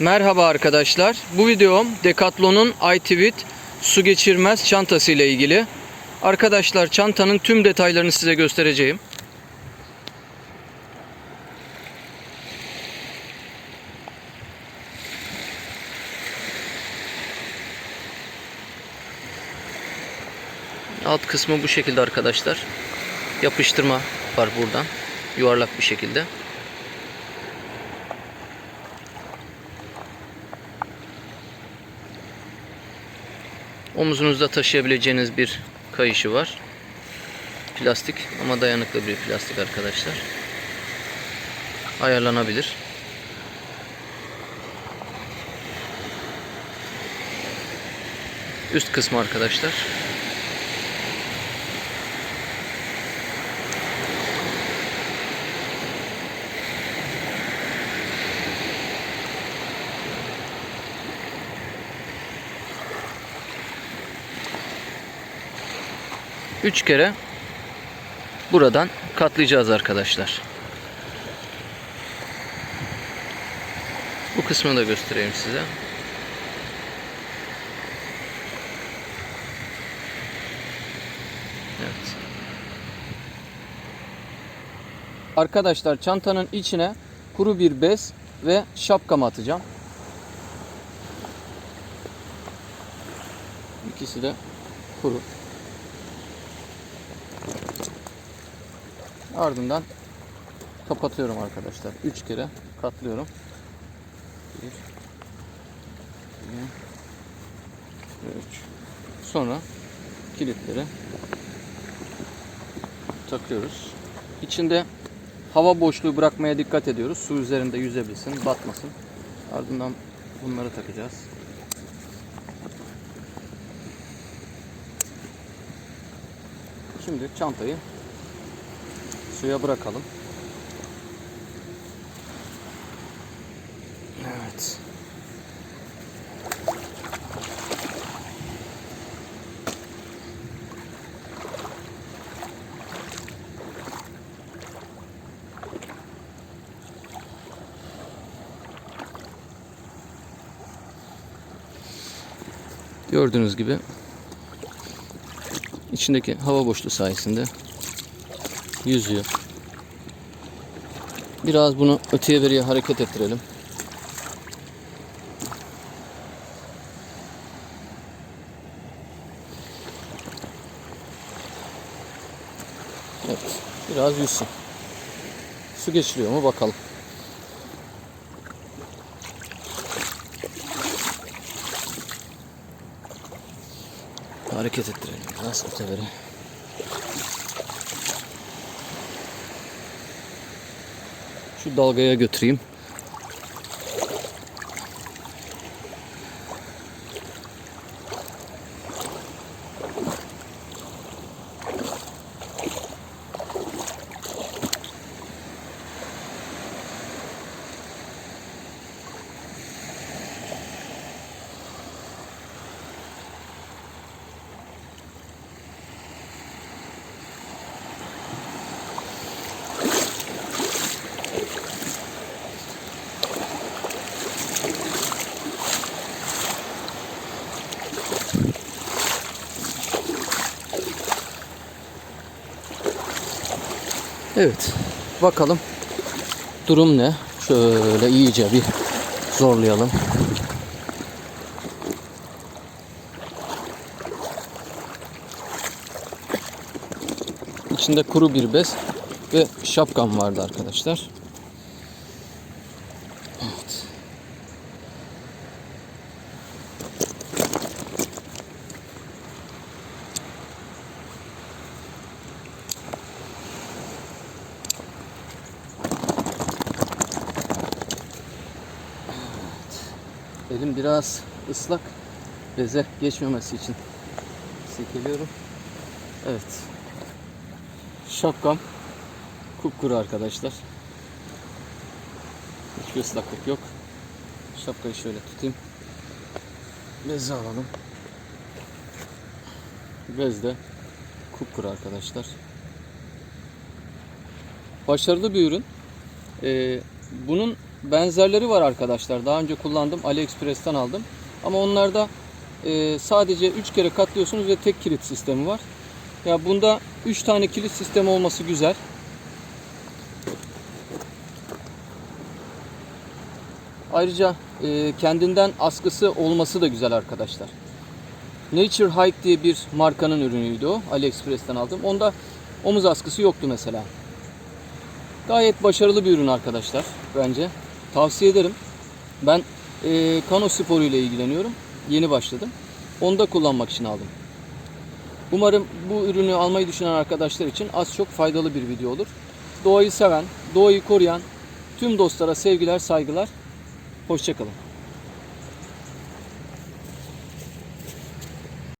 Merhaba arkadaşlar. Bu videom Decathlon'un iTwit su geçirmez çantası ile ilgili. Arkadaşlar çantanın tüm detaylarını size göstereceğim. Alt kısmı bu şekilde arkadaşlar. Yapıştırma var buradan. Yuvarlak bir şekilde. Omuzunuzda taşıyabileceğiniz bir kayışı var. Plastik ama dayanıklı bir plastik arkadaşlar. Ayarlanabilir. Üst kısmı arkadaşlar. Üç kere buradan katlayacağız arkadaşlar. Bu kısmını da göstereyim size. Evet. Arkadaşlar çantanın içine kuru bir bez ve şapkamı atacağım. İkisi de kuru. Ardından kapatıyorum arkadaşlar. 3 kere katlıyorum. 1 2 3 Sonra kilitleri takıyoruz. İçinde hava boşluğu bırakmaya dikkat ediyoruz. Su üzerinde yüzebilsin, batmasın. Ardından bunları takacağız. Şimdi çantayı suya bırakalım. Evet. Gördüğünüz gibi içindeki hava boşluğu sayesinde yüzüyor. Biraz bunu öteye beriye hareket ettirelim. Evet. Biraz yüzsün. Su geçiriyor mu bakalım. Hareket ettirelim biraz öte beri. Şu dalgaya götüreyim. Evet. Bakalım durum ne? Şöyle iyice bir zorlayalım. İçinde kuru bir bez ve şapkam vardı arkadaşlar. Elim biraz ıslak. Beze geçmemesi için silkeliyorum. Evet. Şapkam kupkuru arkadaşlar. Hiçbir ıslaklık yok. Şapkayı şöyle tutayım. Bezi alalım. Bez de kupkuru arkadaşlar. Başarılı bir ürün. Ee, bunun benzerleri var arkadaşlar. Daha önce kullandım. AliExpress'ten aldım. Ama onlarda e, sadece 3 kere katlıyorsunuz ve tek kilit sistemi var. Ya bunda 3 tane kilit sistemi olması güzel. Ayrıca e, kendinden askısı olması da güzel arkadaşlar. Nature Hike diye bir markanın ürünüydü o. AliExpress'ten aldım. Onda omuz askısı yoktu mesela. Gayet başarılı bir ürün arkadaşlar bence. Tavsiye ederim. Ben e, kano sporu ile ilgileniyorum. Yeni başladım. Onu da kullanmak için aldım. Umarım bu ürünü almayı düşünen arkadaşlar için az çok faydalı bir video olur. Doğayı seven, doğayı koruyan tüm dostlara sevgiler, saygılar. Hoşçakalın.